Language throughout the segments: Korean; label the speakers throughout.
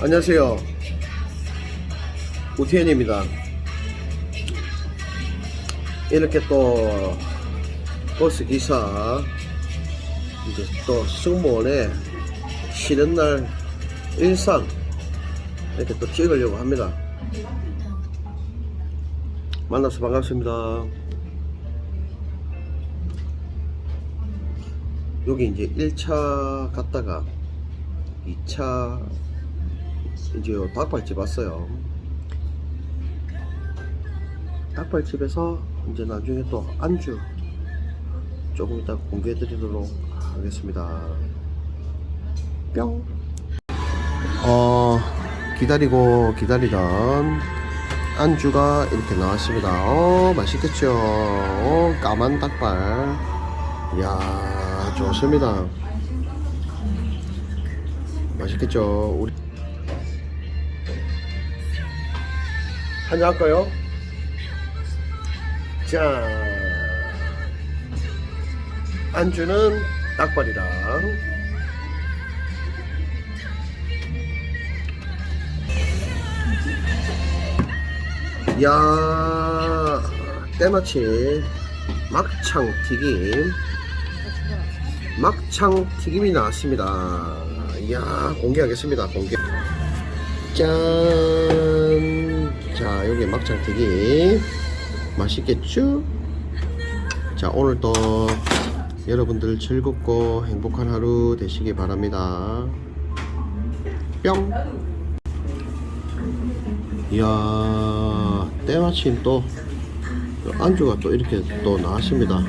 Speaker 1: 안녕하세요. 우태현입니다. 이렇게 또 버스 기사 이제 또 승무원의 쉬는 날 일상 이렇게 또 찍으려고 합니다. 만나서 반갑습니다. 여기 이제 1차 갔다가 2차 이제 요 닭발집 왔어요. 닭발집에서 이제 나중에 또 안주 조금 이따 공개해 드리도록 하겠습니다. 뿅. 어, 기다리고 기다리던 안주가 이렇게 나왔습니다. 어, 맛있겠죠? 어, 까만 닭발. 이야, 좋습니다. 맛있겠죠? 우리 한잔 할까요? 자, 안주는 닭발이랑 야 때마침 막창 튀김 막창 튀김이 나왔습니다. 이야 공개하겠습니다. 공개. 짠. 자 여기 막창 튀김 맛있겠죠? 자 오늘도 여러분들 즐겁고 행복한 하루 되시기 바랍니다. 뿅. 이야 때마침 또 안주가 또 이렇게 또 나왔습니다.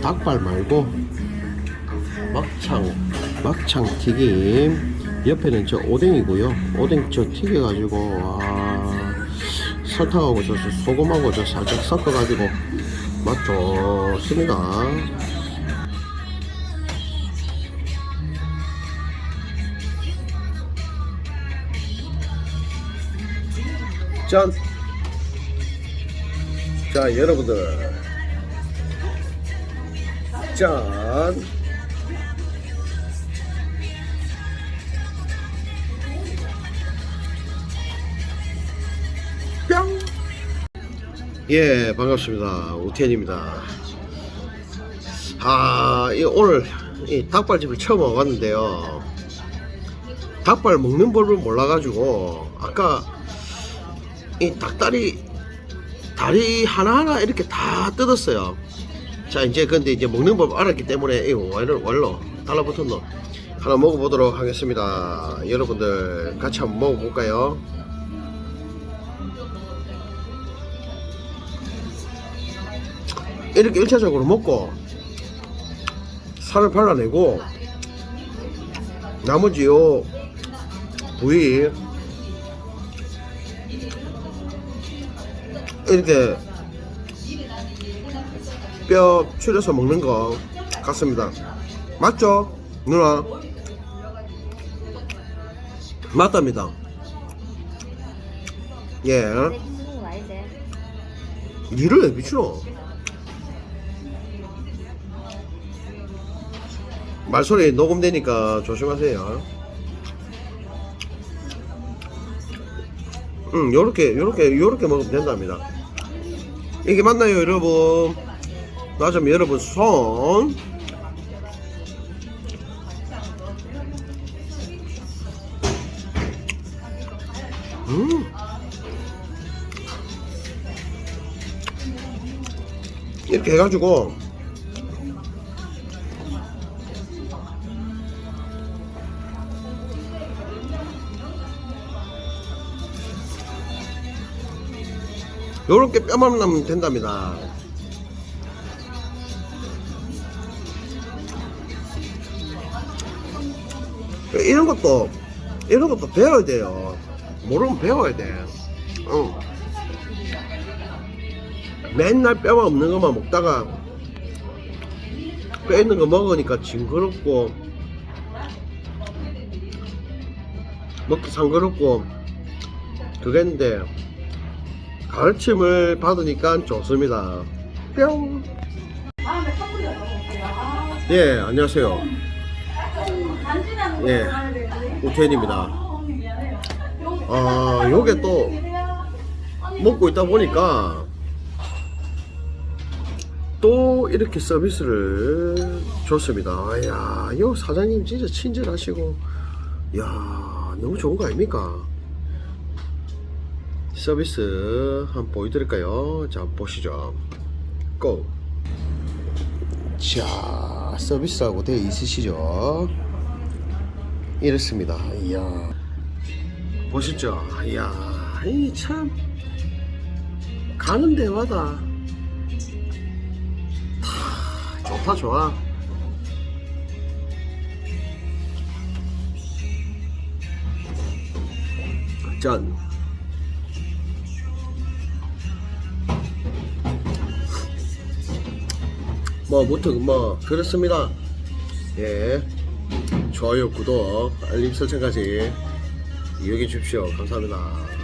Speaker 1: 닭발 말고 막창 막창 튀김 옆에는 저 오뎅이고요. 오뎅 저 튀겨가지고 와 설탕하고 저 소금하고 저 살짝 섞어가지고 맛 좋습니다. 짠! 자, 여러분들. 짠! 예, 반갑습니다. 우태현입니다. 아, 이 오늘 이 닭발집을 처음 와봤는데요. 닭발 먹는 법을 몰라가지고, 아까 이 닭다리 다리 하나하나 이렇게 다 뜯었어요. 자 이제 근데 이제 먹는 법 알았기 때문에 이거 원로 원로 달라붙었노 하나 먹어보도록 하겠습니다. 여러분들 같이 한번 먹어볼까요? 이렇게 1차적으로 먹고 살을 발라내고 나머지 요 부위 이렇게 뼈 추려서 먹는 거 같습니다. 맞죠? 누나? 맞답니다. 예. 니를 왜 미치노? 말소리 녹음되니까 조심하세요. 응, 요렇게, 요렇게, 요렇게 먹으면 된답니다. 이게 맞나요, 여러분? 맞으면 여러분 손. 음. 이렇게 해가지고 요렇게 뼈만 나면 된답니다. 이런 것도 이런 것도 배워야 돼요. 모르면 배워야 돼. 응. 맨날 뼈가 없는 것만 먹다가 뼈 있는 거 먹으니까 징그럽고 먹기 상그럽고 그랬는데 가르침을 받으니까 좋습니다. 뿅. 예, 안녕하세요. 예, 우태현입니다. 아 요게 또 먹고 있다 보니까 또 이렇게 서비스를 줬습니다. 야, 요 사장님 진짜 친절하시고, 야, 너무 좋은 거 아닙니까? 서비스 한번 보여드릴까요? 자, 보시죠. 고! 자, 서비스하고 되어 있으시죠? 이렇습니다. 이야. 보셨죠? 이야, 이 참, 가는 데마다 다 좋다, 좋아. 짠. 뭐, 무튼, 뭐, 그렇습니다. 예. 좋아요, 구독, 알림 설정까지 이용해 주십시오. 감사합니다.